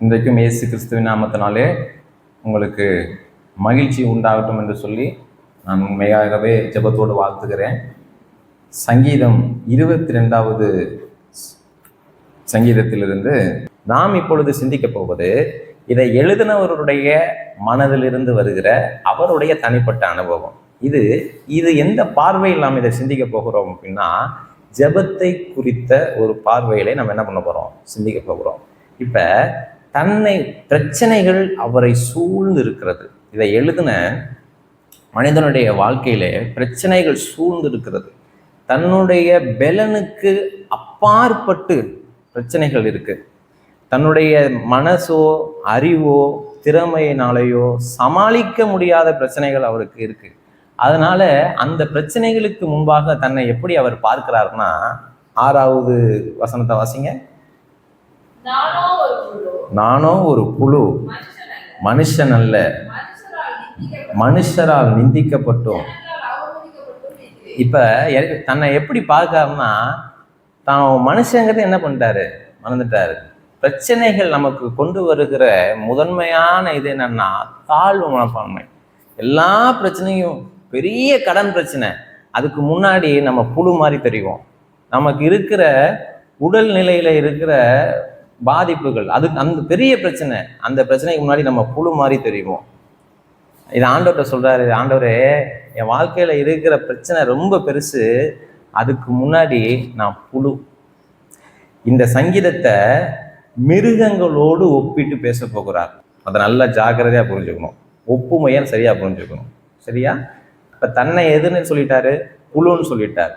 இன்றைக்கும் இயேசு கிறிஸ்துவின் நாமத்தினாலே உங்களுக்கு மகிழ்ச்சி உண்டாகட்டும் என்று சொல்லி நான் உண்மையாகவே ஜெபத்தோடு வாழ்த்துகிறேன். சங்கீதம் இருபத்தி ரெண்டாவது சங்கீதத்திலிருந்து நாம் இப்பொழுது சிந்திக்கப் போவது இதை எழுதினவருடைய மனதிலிருந்து வருகிற அவருடைய தனிப்பட்ட அனுபவம். இது இது எந்த பார்வையில் நாம் இதை சிந்திக்க போகிறோம் அப்படின்னா ஜெபத்தை குறித்த ஒரு பார்வைகளை நம்ம என்ன பண்ண போகிறோம் சிந்திக்க போகிறோம் இப்போ தன்னை பிரச்சனைகள் அவரை சூழ்ந்து இருக்கிறது. இதை எழுதின மனிதனுடைய வாழ்க்கையிலே பிரச்சனைகள் சூழ்ந்து இருக்கிறது. தன்னுடைய பெலனுக்கு அப்பாற்பட்டு பிரச்சனைகள் இருக்குது தன்னுடைய மனசோ அறிவோ திறமையினாலேயோ சமாளிக்க முடியாத பிரச்சனைகள் அவருக்கு இருக்குது அதனால அந்த பிரச்சனைகளுக்கு முன்பாக தன்னை எப்படி அவர் பார்க்கிறாருன்னா ஆறாவது வசனத்தை வாசிங்க. நானோ ஒரு புழு மனுஷன் அல்ல. மனுஷரால் மனுஷரால் நிந்திக்கப்பட்டு நிந்திக்கப்பட்டோம். இப்ப தன்னை எப்படி பார்க்காருன்னா தான் மனுஷங்கிறது என்ன பண்ணிட்டாரு? மறந்துட்டாரு. பிரச்சனைகள் நமக்கு கொண்டு வருகிற முதன்மையான இது என்னன்னா தாழ்வு மனப்பான்மை. எல்லா பிரச்சனையும் பெரிய கடன் பிரச்சனை. அதுக்கு முன்னாடி நம்ம புழு மாதிரி தெரியும் நமக்கு இருக்கிற உடல் நிலையில இருக்கிற பாதிப்புகள் அது அந்த பெரிய பிரச்சனை. அந்த பிரச்சனைக்கு முன்னாடி நம்ம புழு மாதிரி தெரியும் இது ஆண்டவர்கிட்ட சொல்றாரு ஆண்டவரே என் வாழ்க்கையில இருக்கிற பிரச்சனை ரொம்ப பெருசு. அதுக்கு முன்னாடி நான் புழு. இந்த சங்கீதத்தை மிருகங்களோடு ஒப்பிட்டு பேச போகிறார். அதை நல்லா ஜாக்கிரதையா புரிஞ்சுக்கணும். ஒப்புமையை சரியா புரிஞ்சுக்கணும். சரியா? இப்ப தன்னை எதுன்னு சொல்லிட்டாரு? புழுன்னு சொல்லிட்டார்.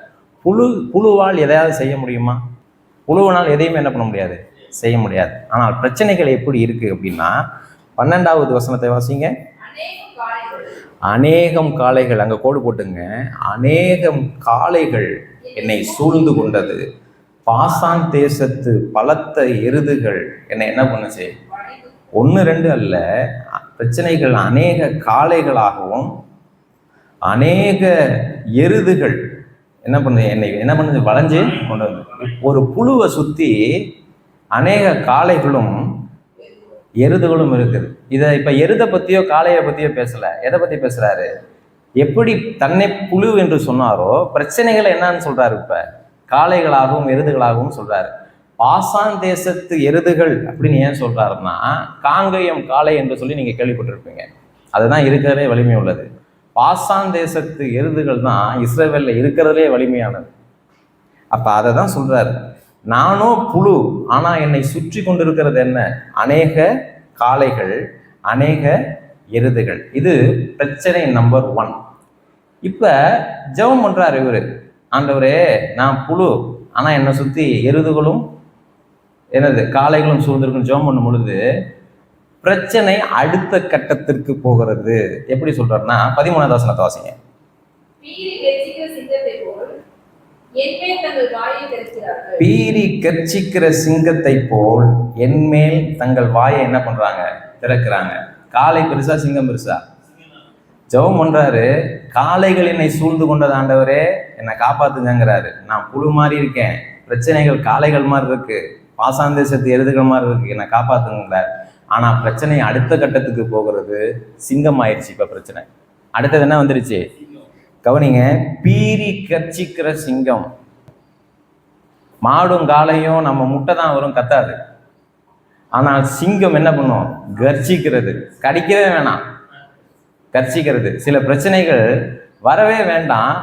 புழு புழுவால் எதையாவது செய்ய முடியுமா? புழுவினால் எதையுமே என்ன பண்ண முடியாது. செய்ய முடியாது. ஆனால் பிரச்சனைகள் எப்படி இருக்கு அப்படின்னா பன்னெண்டாவது வசனத்தை வாசிங்க. அநேகம் காளைகள் அங்கே அங்க கோடு போட்டுங்க. அநேகம் காளைகள் என்னை சூழ்ந்து கொண்டது. பாசான் தேசத்து பலத்த எருதுகள் என்னை என்ன பண்ணுச்சு? ஒன்று ரெண்டு அல்ல பிரச்சனைகள் அநேக காளைகளாகவும் அநேக எருதுகள் என்ன பண்ணுது? என்னை என்ன பண்ணுது? வளைஞ்சு கொண்டு வந்து ஒரு புழுவை சுற்றி அநேக காளைகளும் எருதுகளும் இருக்குது. இதை இப்போ எருதை பற்றியோ காளையை பற்றியோ பேசலை. எதை பற்றி பேசுகிறாரு எப்படி தன்னை புழு என்று சொன்னாரோ பிரச்சனைகளை என்னன்னு சொல்கிறாரு இப்போ. காளைகளாகவும் எருதுகளாகவும் சொல்கிறாரு பாசான் தேசத்து எருதுகள் அப்படின்னு ஏன் சொல்கிறாருன்னா காங்கயம் காளை என்று சொல்லி நீங்கள் கேள்விப்பட்டிருப்பீங்க. அதுதான் இருக்கிறதே வலிமை உள்ளது. பாசான் தேசத்து எருதுகள் தான் இஸ்ரேவேலில் இருக்கிறதுலே வலிமையானது. அப்ப அதை தான் சொல்றாரு. நானோ புழு ஆனா என்னை சுற்றி கொண்டிருக்கிறது என்ன? அநேக காளைகள் அநேக எருதுகள். இது பிரச்சனை நம்பர் ஒன் இப்ப ஜெபம் பண்றாரு இவரு. ஆண்டவரே நான் புழு ஆனா என்னை சுத்தி எருதுகளும் என்னது காளைகளும் சூழ்ந்திருக்குன்னு ஜெபம் பண்ணும் பொழுது பிரச்சனை அடுத்த கட்டத்திற்கு போகிறது. எப்படி சொல்றாருன்னா பதிமூணாவது வசனத்தை வாசிங்க. பீறி கெர்ச்சிக்கிற சிங்கத்தை போல் என்மேல் தங்கள் வாயை என்ன பண்றாங்க? திறக்கிறாங்க. காளை பெருசா சிங்கம் பெருசா? ஜெபம் பண்றாரு. காளைகள் என்னை சூழ்ந்து கொண்டது ஆண்டவரே. என்னை காப்பாத்துங்கங்கிறாரு. நான் புழு மாதிரி இருக்கேன். பிரச்சனைகள் காளைகள் மாதிரி இருக்கு. பாசாந்தேசத்து எருதுகள் மாதிரி இருக்கு. என்னை காப்பாத்துங்கிறார் ஆனால் பிரச்சனை அடுத்த கட்டத்துக்கு போகிறது சிங்கம் ஆயிடுச்சு இப்போ பிரச்சனை. அடுத்தது என்ன வந்துருச்சு? கவனிங்க பீரி கர்ச்சிக்கிற சிங்கம். மாடும் காலையும் நம்ம முட்டை தான் வரும் கத்தாது. ஆனால் சிங்கம் என்ன பண்ணும்? கர்ச்சிக்கிறது. கடிக்கவே வேணாம். கர்ச்சிக்கிறது. சில பிரச்சனைகள் வரவே வேண்டாம்.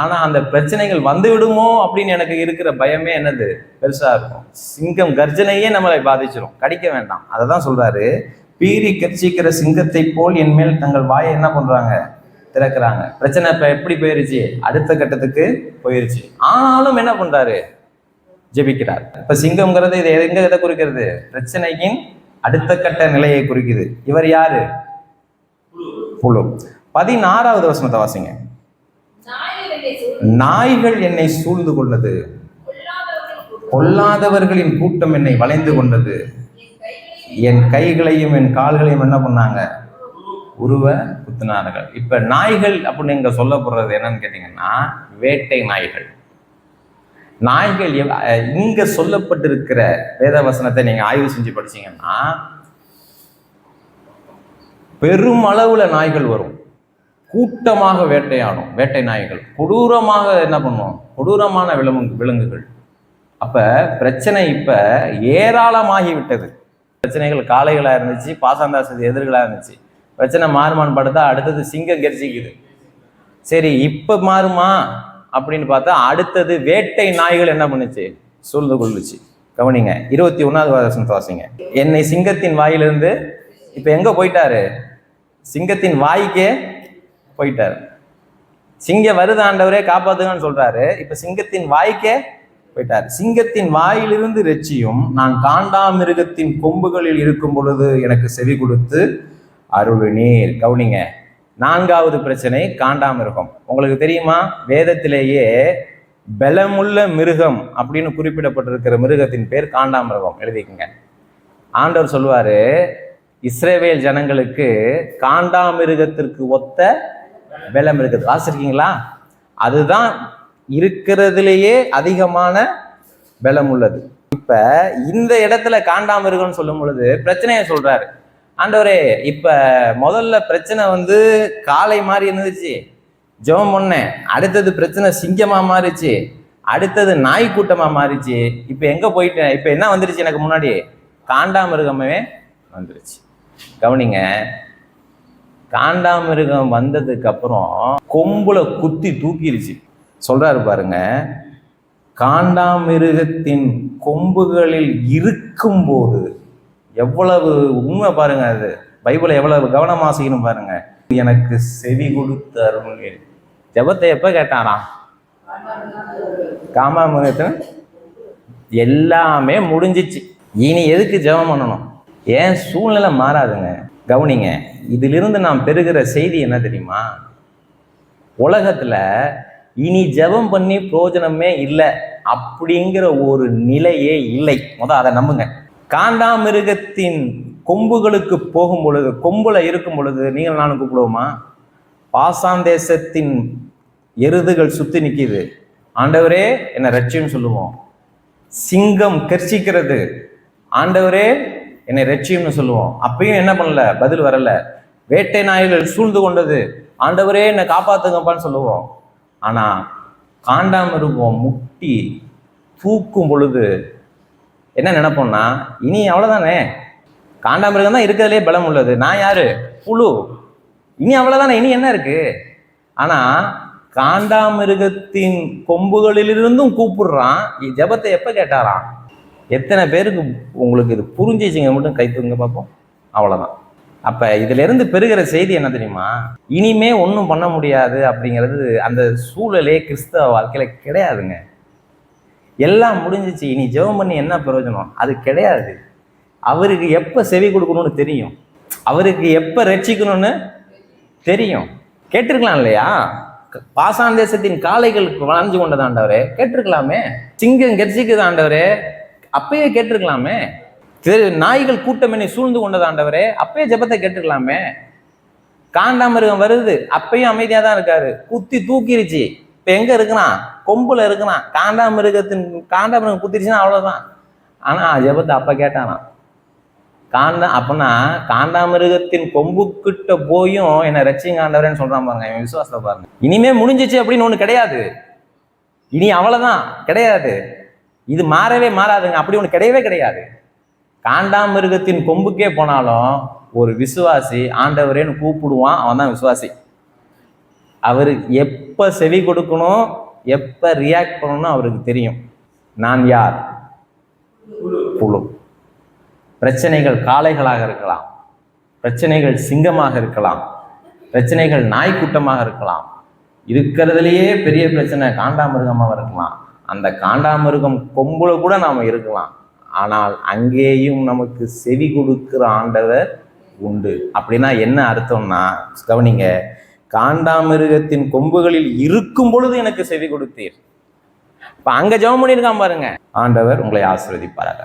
ஆனா அந்த பிரச்சனைகள் வந்து விடுமோ அப்படின்னு எனக்கு இருக்கிற பயமே என்னது? பெருசா இருக்கும். சிங்கம் கர்ஜனையே நம்மளை பாதிச்சிடும் கடிக்க வேண்டாம். அதை தான் சொல்றாரு. பீறி கர்ச்சிக்கிற சிங்கத்தை போல் என் மேல் தங்கள் வாயை என்ன பண்றாங்க? திறக்கிறாங்க. பிரச்சனை இப்ப எப்படி போயிருச்சு? அடுத்த கட்டத்துக்கு போயிருச்சு. ஆனாலும் என்ன பண்றாரு? ஜெபிக்கிறார். இப்ப சிங்கம்ங்கிறது இது எங்க எதை குறிக்கிறது? பிரச்சனையின் அடுத்த கட்ட நிலையை குறிக்குது. இவர் யாரு? புழு பதினாறாவது வசனத்தை வாசிங்க. நாய்கள் என்னை சூழ்ந்து கொண்டது. கூட்டம். பொல்லாதவர்களின் கூட்டம் என்னை வளைந்து கொண்டது. என் கைகளையும் என் கால்களையும் என்ன பண்ணாங்க? உருவ குத்துனார்கள். இப்ப நாய்கள் அப்படின்னு சொல்ல சொல்லப்படுறது என்னன்னு கேட்டீங்கன்னா வேட்டை நாய்கள். நாய்கள் எவ்- இங்க சொல்லப்பட்டிருக்கிற வேத வசனத்தை நீங்க ஆய்வு செஞ்சு படிச்சீங்கன்னா பெருமளவுல நாய்கள் வரும். கூட்டமாக வேட்டையாடும் வேட்டை நாய்கள். கொடூரமாக என்ன பண்ணுவோம் கொடூரமான விலங்கு விலங்குகள். அப்போ பிரச்சனை இப்போ ஏராளமாகி விட்டது பிரச்சனைகள் காளைகளாக இருந்துச்சு பாசாந்தாசது எதிர்களாக இருந்துச்சு. பிரச்சனை மாறுமான்னு படுத்தா அடுத்தது சிங்கம் கெரிச்சிக்குது. சரி இப்போ மாறுமா? அப்படின்னு பார்த்தா அடுத்தது வேட்டை நாய்கள் என்ன பண்ணுச்சு? சூழ்ந்து கொள்ளுச்சு. கவனிங்க இருபத்தி ஒன்றாவது வருஷம் வாசிங்க. என்னை சிங்கத்தின் வாயிலிருந்து இப்போ எங்கே போயிட்டாரு? சிங்கத்தின் வாய்க்கே போயிட்டார். சிங்க வருது ஆண்டவரே காப்பாத்துங்கன்னு சொல்றாரு. இப்ப சிங்கத்தின் வாய்க்கே போயிட்டார். சிங்கத்தின் வாயிலிருந்து ரெச்சியும் நான் காண்டாமிருகத்தின் கொம்புகளில் இருக்கும் பொழுது எனக்கு செவி கொடுத்து அருளினீர். கவுனிங்க நான்காவது பிரச்சனை காண்டாமிருகம் உங்களுக்கு தெரியுமா? வேதத்திலேயே பலமுள்ள மிருகம் அப்படின்னு குறிப்பிடப்பட்டிருக்கிற மிருகத்தின் பேர் காண்டாமிருகம் எழுதிக்கங்க. ஆண்டவர் சொல்லுவாரு இஸ்ரேவேல் ஜனங்களுக்கு காண்டாமிருகத்திற்கு ஒத்த வெள்ளம் இருக்குது. வாசிருக்கீங்களா அதுதான் இருக்கிறதுலேயே அதிகமான பலம் உள்ளது. இப்ப இந்த இடத்துல காண்டாமிருகம்னு சொல்லும் பொழுது பிரச்சனையை சொல்றாரு. ஆண்டவரே இப்ப முதல்ல பிரச்சனை வந்து காளை மாதிரி இருந்துச்சு. ஜெபம் பண்ணேன். அடுத்தது பிரச்சனை சிங்கமா மாறிச்சு. அடுத்தது நாய் கூட்டமா மாறிச்சு. இப்ப எங்க போயிட்டேன்? இப்ப என்ன வந்துருச்சு எனக்கு முன்னாடி? காண்டாமிருகமே வந்துருச்சு. கவனிங்க காண்டாமிருகம் வந்ததுக்கு அப்புறம் கொம்புல குத்தி தூக்கிடுச்சு. சொல்றாரு பாருங்க. காண்டாமிருகத்தின் கொம்புகளில் இருக்கும் போது எவ்வளவு உண்மை பாருங்க அது. பைபிளை எவ்வளவு கவனமா செய்யணும் பாருங்க. எனக்கு செவி கொடுத்த அருள் ஜெபத்தை எப்ப கேட்டாராம்? காமாமிருகத்தின் எல்லாமே முடிஞ்சிச்சு. இனி எதுக்கு ஜெபம் பண்ணணும்? ஏன் சூழ்நிலை மாறாதுங்க. கவனிங்க இதிலிருந்து நாம் பெறுகிற செய்தி என்ன தெரியுமா? உலகத்துல இனி ஜெபம் பண்ணி பிரயோஜனமே இல்லை அப்படிங்கிற ஒரு நிலையே இல்லை. முத அதை நம்புங்க. காண்டாமிருகத்தின் கொம்புகளுக்கு போகும் பொழுது கொம்புல இருக்கும் பொழுது நீங்கள் நானும் கூப்பிடுவோமா? பாசாந்தேசத்தின் எருதுகள் சுத்தி நிற்கிது ஆண்டவரே என்னை ரட்சியம் சொல்லுவோம். சிங்கம் கர்ச்சிக்கிறது. ஆண்டவரே என்னை ரட்சியம்னு சொல்லுவோம். அப்பயும் என்ன பண்ணல? பதில் வரல. வேட்டை நாய்கள் சூழ்ந்து கொண்டது. ஆண்டவரே என்னை காப்பாத்துங்கப்பான்னு சொல்லுவோம். ஆனா காண்டாமிருகம் முட்டி தூக்கும் பொழுது என்ன நினைப்போம்னா இனி அவ்வளவுதானே? காண்டாமிருகம் தான் இருக்கிறதுலே பலம் உள்ளது. நான் யாரு? புழு. இனி அவ்வளவுதானே? இனி என்ன இருக்கு? ஆனா காண்டாமிருகத்தின் கொம்புகளிலிருந்தும் கூப்பிடுறான். இ- ஜெபத்தை எப்ப கேட்டாராம்? எத்தனை பேருக்கு உங்களுக்கு இது புரிஞ்சிச்சிங்க மட்டும் கை தூங்க பார்ப்போம். அவ்வளோதான் அப்போ இதிலிருந்து பெறுகிற செய்தி என்ன தெரியுமா? இனிமே ஒன்றும் பண்ண முடியாது அப்படிங்கிறது அந்த சூழலே கிறிஸ்தவ வாழ்க்கையில் கிடையாதுங்க. எல்லாம் முடிஞ்சிச்சு. இனி ஜெபம் பண்ணி என்ன பிரயோஜனம்? அது கிடையாது. அவருக்கு எப்போ செவி கொடுக்கணும்னு தெரியும். அவருக்கு எப்போ ரட்சிக்கணும்னு தெரியும். கேட்டிருக்கலாம் இல்லையா? க- பாசான் காளைகள் வளைஞ்சு கொண்டதாண்டவரே கேட்டிருக்கலாமே. சிங்கம் கெர்ச்சிக்குது ஆண்டவரே. அப்பயே கேட்டிருக்கலாமே. திரு நாய்கள் கூட்டம் என்னை சூழ்ந்து கொண்டது ஆண்டவரே அப்பயே ஜெபத்தை கேட்டுக்கலாமே காண்டாமிருகம் வருது அப்பயும் அமைதியா தான் இருக்காரு. குத்தி தூக்கிருச்சு. இப்ப எங்க இருக்கிறான்? கொம்புல இருக்கிறான். காண்டாமிருகத்தின் காண்டாமிருகம் குத்திருச்சுன்னா அவ்வளவுதான். ஆனா ஜெபத்தை அப்ப கேட்டானா காண்டா அப்பனா காண்டாமிருகத்தின் கொம்புக்கிட்ட போயும் என்ன ரட்சிங்க ஆண்டவரேன்னு சொல்றான் பாருங்க என் விசுவாசத்தை பாருங்க. இனிமே முடிஞ்சிச்சு அப்படின்னு ஒண்ணு கிடையாது. இனி அவ்வளவுதான் கிடையாது. இது மாறவே மாறாதுங்க. அப்படி ஒன்று கிடையவே கிடையாது. காண்டாமிருகத்தின் கொம்புக்கே போனாலும் ஒரு விசுவாசி ஆண்டவரேன்னு கூப்பிடுவான் அவன் தான் விசுவாசி. அவருக்கு எப்போ செவி கொடுக்கணும் எப்போ ரியாக்ட் பண்ணணும் அவருக்கு தெரியும். நான் யார்? புழு. பிரச்சனைகள் காளைகளாக இருக்கலாம். பிரச்சனைகள் சிங்கமாக இருக்கலாம். பிரச்சனைகள் நாய்க்கூட்டமாக இருக்கலாம். இருக்கிறதுலையே பெரிய பிரச்சனை காண்டாமிருகமாக இருக்கலாம். அந்த காண்டாமிருகம் கொம்புல கூட நாம் இருக்கலாம். ஆனால் அங்கேயும் நமக்கு செவி கொடுக்கிற ஆண்டவர் உண்டு. அப்படின்னா என்ன அர்த்தம்னா கவனிங்க காண்டாமிருகத்தின் கொம்புகளில் இருக்கும் பொழுது எனக்கு செவி கொடுத்தீர். இப்ப அங்க ஜெபம் பண்ணியிருக்கான் பாருங்க. ஆண்டவர் உங்களை ஆசீர்வதிப்பாராக.